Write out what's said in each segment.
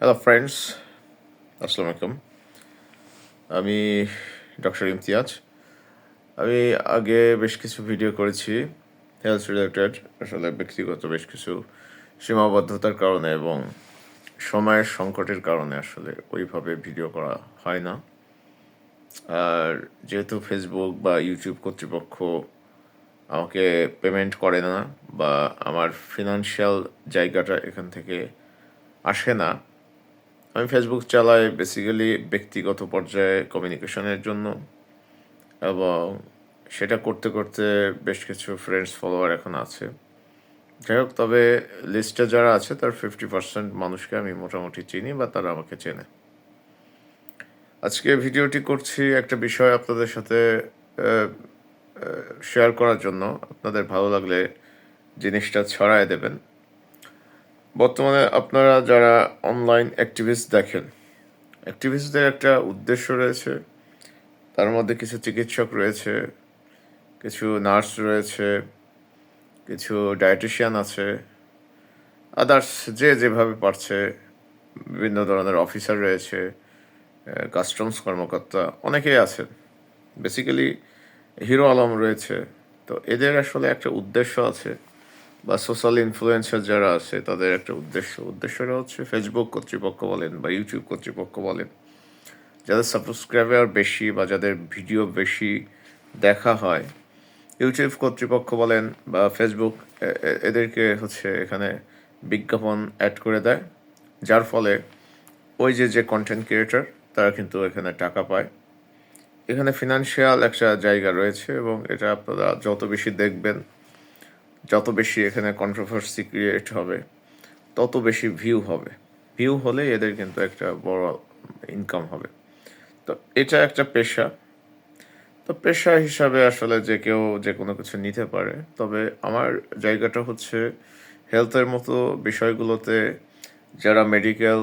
Hello friends আসসালামু আলাইকুম আমি ডক্টর ইমতিয়াজ আমি আগে বেশ কিছু ভিডিও করেছি হেলথ রিলেটেড আসলে ব্যক্তিগত বেশ কিছু সীমাবদ্ধতার কারণে এবং সময়ের সংকটের কারণে আসলে ওইভাবে ভিডিও করা হয় না। আর যেহেতু ফেসবুক বা ইউটিউব কর্তৃপক্ষ আমাকে পেমেন্ট করে না বা আমার ফিনান্সিয়াল জায়গাটা এখান থেকে আসে না আমি ফেসবুক চালাই বেসিক্যালি ব্যক্তিগত পর্যায়ে কমিউনিকেশনের জন্য এবং সেটা করতে করতে বেশ কিছু ফ্রেন্ডস ফলোয়ার এখন আছে। যাই হোক, তবে লিস্টে যারা আছে, তার ফিফটি পার্সেন্ট মানুষকে আমি মোটামুটি চিনি বা তারা আমাকে চেনে। আজকে ভিডিওটি করছি একটা বিষয় আপনাদের সাথে শেয়ার করার জন্য। আপনাদের ভালো লাগলে জিনিসটা ছড়ায় দেবেন। বর্তমানে আপনারা যারা অনলাইন অ্যাক্টিভিস্ট দেখেন অ্যাক্টিভিস্টদের একটা উদ্দেশ্য রয়েছে। তার মধ্যে কিছু চিকিৎসক রয়েছে, কিছু নার্স রয়েছে, কিছু ডায়েটিশিয়ান আছে আদার্স যে যেভাবে পারছে, বিভিন্ন ধরনের অফিসার রয়েছে কাস্টমস কর্মকর্তা, অনেকেই আছেন। বেসিক্যালি হিরো আলম রয়েছে। তো এদের আসলে একটা উদ্দেশ্য আছে। বা সোশ্যাল ইনফ্লুয়েন্সার যারা আছে, তাদের একটা উদ্দেশ্য। উদ্দেশ্যটা হচ্ছে ফেসবুক কর্তৃপক্ষ বলেন বা ইউটিউব কর্তৃপক্ষ বলেন, যাদের সাবস্ক্রাইবার বেশি বা যাদের ভিডিও বেশি দেখা হয় ইউটিউব কর্তৃপক্ষ বলেন বা ফেসবুক এদেরকে হচ্ছে এখানে বিজ্ঞাপন অ্যাড করে দেয়। যার ফলে ওই যে যে কন্টেন্ট ক্রিয়েটার তারা কিন্তু এখানে টাকা পায়। এখানে ফিনান্সিয়াল একটা জায়গা রয়েছে এবং এটা আপনারা যত বেশি দেখবেন যত বেশি এখানে কন্ট্রোভার্সি ক্রিয়েট হবে, তত বেশি ভিউ হবে। ভিউ হলে এদের কিন্তু একটা বড় ইনকাম হবে। তো এটা একটা পেশা। তো পেশা হিসাবে আসলে যে কেউ যে কোনো কিছু নিতে পারে, তবে আমার জায়গাটা হচ্ছে হেলথের মতো বিষয়গুলোতে যারা মেডিকেল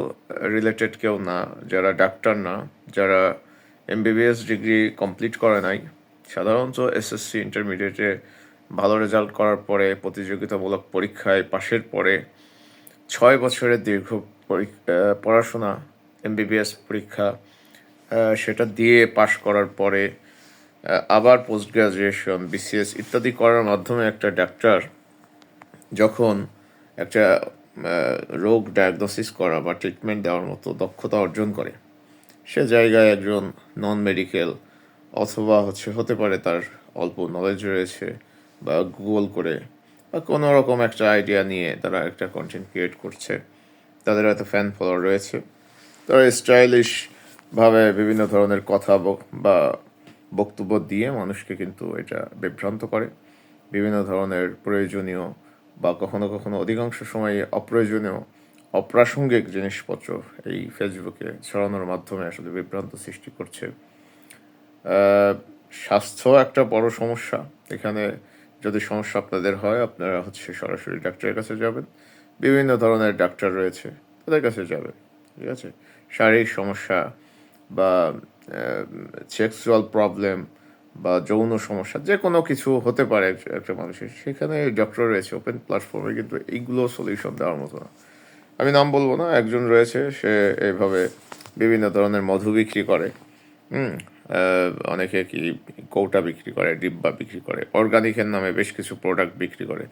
রিলেটেড কেউ না, যারা ডাক্তার না, যারা এমবিবিএস ডিগ্রি কমপ্লিট করে নাই, সাধারণত এসএসসি ইন্টারমিডিয়েটে ভালো রেজাল্ট করার পরে প্রতিযোগিতামূলক পরীক্ষায় পাশের পরে ছয় বছরের দীর্ঘ পড়াশোনা এমবিবিএস পরীক্ষা সেটা দিয়ে পাশ করার পরে আবার পোস্ট গ্রাজুয়েশন বিসিএস ইত্যাদি করার মাধ্যমে একটা ডাক্তার যখন একটা রোগ ডায়াগনোসিস করা বা ট্রিটমেন্ট দেওয়ার মতো দক্ষতা অর্জন করে, সে জায়গায় একজন নন মেডিকেল অথবা হচ্ছে, হতে পারে তার অল্প নলেজ রয়েছে বা গুগল করে বা কোনো রকম একটা আইডিয়া নিয়ে তারা একটা কন্টেন্ট ক্রিয়েট করছে। তাদের হয়তো ফ্যান ফলোয়ার রয়েছে। তারা স্টাইলিশভাবে বিভিন্ন ধরনের কথা বা বক্তব্য দিয়ে মানুষকে কিন্তু এটা বিভ্রান্ত করে। বিভিন্ন ধরনের প্রয়োজনীয় বা কখনো কখনো অধিকাংশ সময় অপ্রয়োজনীয়, অপ্রাসঙ্গিক জিনিসপত্র এই ফেসবুকে ছড়ানোর মাধ্যমে আসলে বিভ্রান্ত সৃষ্টি করছে। স্বাস্থ্য একটা বড় সমস্যা। এখানে যদি সমস্যা আপনাদের হয়, আপনারা হচ্ছে সরাসরি ডাক্তারের কাছে যাবেন। বিভিন্ন ধরনের ডাক্তার রয়েছে, তাদের কাছে যাবেন, ঠিক আছে? শারীরিক সমস্যা বা সেক্সুয়াল প্রবলেম বা যৌন সমস্যা যে কোনো কিছু হতে পারে একটা মানুষের। সেখানে ডক্টর রয়েছে ওপেন প্ল্যাটফর্মে কিন্তু এইগুলো সলিউশন দেওয়ার মতো না। আমি নাম বলব না, একজন রয়েছে, সে এইভাবে বিভিন্ন ধরনের মধু বিক্রি করে, হুম? অনেকে কি কৌটা বিক্রি করে, ডিব্বা বিক্রি করে অর্গানিকের নামে বেশ কিছু প্রোডাক্ট বিক্রি করে।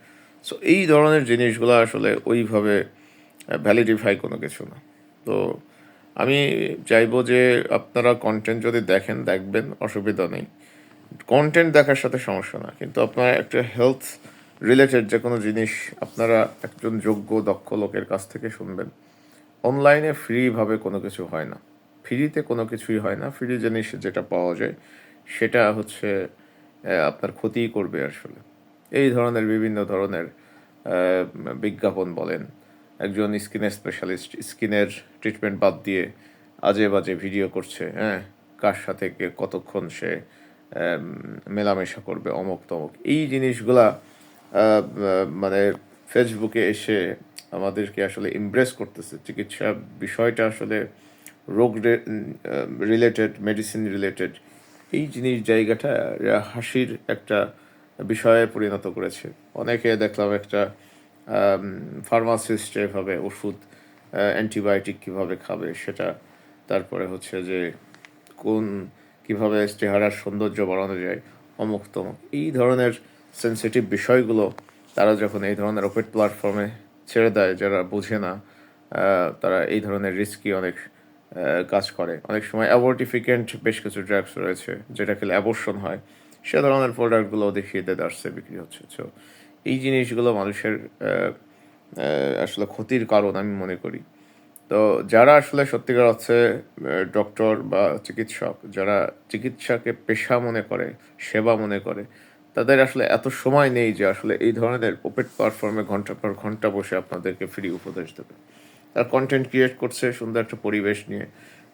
সো এই ধরনের জিনিসগুলো আসলে ওইভাবে ভ্যালিডিফাই কোনো কিছু না। তো, আমি চাইব যে আপনারা কন্টেন্ট যদি দেখেন, দেখবেন, অসুবিধা নেই। কন্টেন্ট দেখার সাথে সমস্যা না। কিন্তু আপনারা একটা হেলথ রিলেটেড যে কোনো জিনিস আপনারা একজন যোগ্য, দক্ষ লোকের কাছ থেকে শুনবেন। অনলাইনে ফ্রিভাবে কোনো কিছু হয় না। ফ্রিতে কোনো কিছুই হয় না। ফ্রি জিনিস যেটা পাওয়া যায়, সেটা হচ্ছে আপনার ক্ষতিই করবে আসলে। এই ধরনের বিভিন্ন ধরনের বিজ্ঞাপন বলেন, একজন স্কিনের স্পেশালিস্ট স্কিনের ট্রিটমেন্ট বাদ দিয়ে আজে বাজে ভিডিও করছে হ্যাঁ? কার সাথে কতক্ষণ সে মেলামেশা করবে, অমক তমক। এই জিনিসগুলা মানে ফেসবুকে এসে আমাদেরকে আসলে ইমপ্রেস করতেছে। চিকিৎসা বিষয়টা আসলে রোগ রিলেটেড মেডিসিন রিলেটেড এই জিনিস জায়গাটা হাসির একটা বিষয়ে পরিণত করেছে। অনেকে দেখলাম একটা ফার্মাসিস্ট এভাবে ওষুধ অ্যান্টিবায়োটিক কীভাবে খাবে সেটা, তারপরে হচ্ছে যে কোন, কীভাবে চেহারার সৌন্দর্য বাড়ানো যায়, অমুক তমুক, এই ধরনের সেন্সিটিভ বিষয়গুলো, তারা যখন এই ধরনের ওপেন প্ল্যাটফর্মে ছেড়ে দেয়, যারা বোঝে না তারা এই ধরনের রিস্কি অনেক কাজ করে। অনেক সময় অ্যাবর্টিফিকেন্ট বেশ কিছু ড্রাগস রয়েছে, যেটা খেলে অ্যাবর্শন হয়। সে ধরনের প্রোডাক্টগুলো দেখিয়ে দেয় আসছে বিক্রি হচ্ছে। তো এই জিনিসগুলো মানুষের আসলে ক্ষতির কারণ আমি মনে করি। তো যারা আসলে সত্যিকার অর্থে ডক্টর বা চিকিৎসক, যারা চিকিৎসাকে পেশা মনে করে, সেবা মনে করে, তাদের আসলে এত সময় নেই যে আসলে এই ধরনের ওপেন প্ল্যাটফর্মে ঘণ্টা পর ঘণ্টা বসে আপনাদেরকে ফ্রি উপদেশ দেবে। তার কন্টেন্ট ক্রিয়েট করছে সুন্দর একটা পরিবেশ নিয়ে,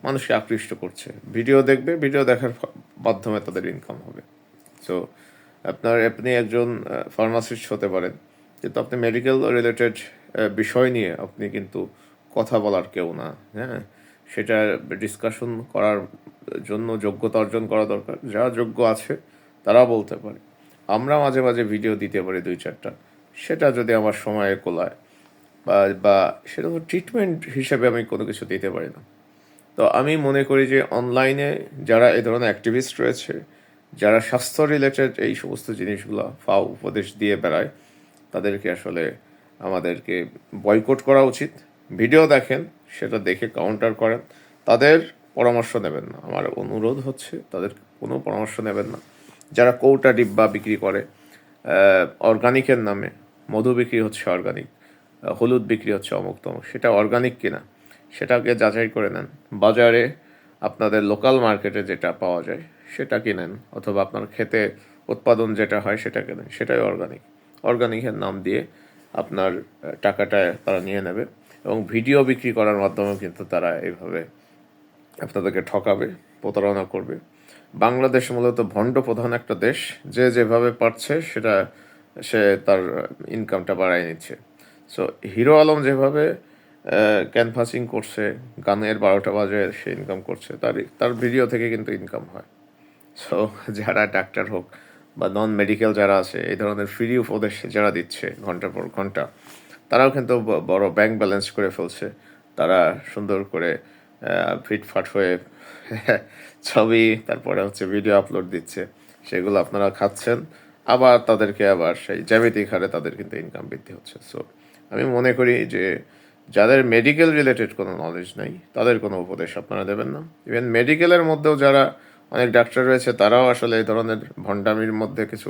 মানুষকে আকৃষ্ট করছে। ভিডিও দেখবে ভিডিও দেখার মাধ্যমে তাদের ইনকাম হবে। সো আপনার, আপনি একজন ফার্মাসিস্ট হতে পারেন, কিন্তু আপনি মেডিকেল রিলেটেড বিষয় নিয়ে আপনি কিন্তু কথা বলার কেউ না হ্যাঁ? সেটা ডিসকাশন করার জন্য, যোগ্যতা অর্জন করা দরকার। যারা যোগ্য আছে, তারা বলতে পারে। আমরা মাঝে মাঝে ভিডিও দিতে পারি দুই চারটা সেটা যদি আমার সময়ে কোলায় বা বা সেটা তো ট্রিটমেন্ট হিসাবে আমি কোনো কিছু দিতে পারি না। তো আমি মনে করি যে অনলাইনে যারা এ ধরনের অ্যাক্টিভিস্ট রয়েছে, যারা স্বাস্থ্য রিলেটেড এই সমস্ত জিনিসগুলো ফাও উপদেশ দিয়ে বেড়ায়, তাদেরকে আসলে আমাদেরকে বয়কট করা উচিত। ভিডিও দেখেন, সেটা দেখে কাউন্টার করেন। তাদের পরামর্শ নেবেন না। আমার অনুরোধ হচ্ছে, তাদের কোনো পরামর্শ নেবেন না। যারা কৌটা ডিব্বা বিক্রি করে অর্গানিকের নামে, মধু বিক্রি হচ্ছে অর্গানিক হলুদ বিক্রি হচ্ছে অমুক তমুক। সেটা অর্গানিক কিনা, সেটাকে যাচাই করে নেন। বাজারে আপনাদের লোকাল মার্কেটে যেটা পাওয়া যায়, সেটা কিনেন। অথবা আপনার খেতে উৎপাদন যেটা হয় সেটা কেনেন সেটাই অর্গানিক অর্গানিকের নাম দিয়ে আপনার টাকাটা তারা নিয়ে নেবে। এবং ভিডিও বিক্রি করার মাধ্যমে কিন্তু তারা এইভাবে আপনাদেরকে ঠকাবে, প্রতারণা করবে। বাংলাদেশ মূলত ভণ্ড প্রধান একটা দেশ। যে যেভাবে পারছে, সেটা সে তার ইনকামটা বাড়ায় নিচ্ছে। সো হিরো আলম যেভাবে ক্যানভাসিং করছে, গানের বারোটা বাজে, সে ইনকাম করছে, তার তার ভিডিও থেকে কিন্তু ইনকাম হয়। সো যারা ডাক্তার হোক বা নন মেডিকেল যারা আছে, এই ধরনের ফ্রি উপদেশ যারা দিচ্ছে ঘণ্টা পর ঘণ্টা, তারাও কিন্তু বড় ব্যাংক ব্যালেন্স করে ফেলছে। তারা সুন্দর করে ফিটফাট হয়ে ছবি, তারপরে হচ্ছে ভিডিও আপলোড দিচ্ছে, সেগুলো আপনারা খাচ্ছেন। আবার তাদেরকে আবার সেই জ্যামিতিক হারে তাদের কিন্তু ইনকাম বৃদ্ধি হচ্ছে। সো আমি মনে করি যে যাদের মেডিকেল রিলেটেড কোনো নলেজ নাই, তাদের কোনো উপদেশ আপনারা দেবেন না। ইভেন মেডিকেলের মধ্যেও যারা অনেক ডাক্তার রয়েছে, তারাও আসলে এই ধরনের ভণ্ডামির মধ্যে কিছু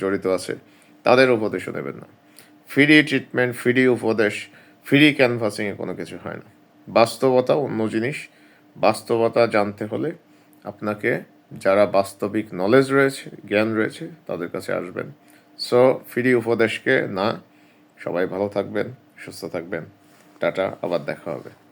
জড়িত আছে, তাদের উপদেশও দেবেন না। ফ্রি ট্রিটমেন্ট ফ্রি উপদেশ ফ্রি ক্যানভাসিংয়ে কোনো কিছু হয় না। বাস্তবতা অন্য জিনিস। বাস্তবতা জানতে হলে আপনাকে যারা বাস্তবিক নলেজ রয়েছে, জ্ঞান রয়েছে, তাদের কাছে আসবেন। সো ফ্রি উপদেশকে না সবাই ভালো থাকবেন সুস্থ থাকবেন। টাটা আবার দেখা হবে।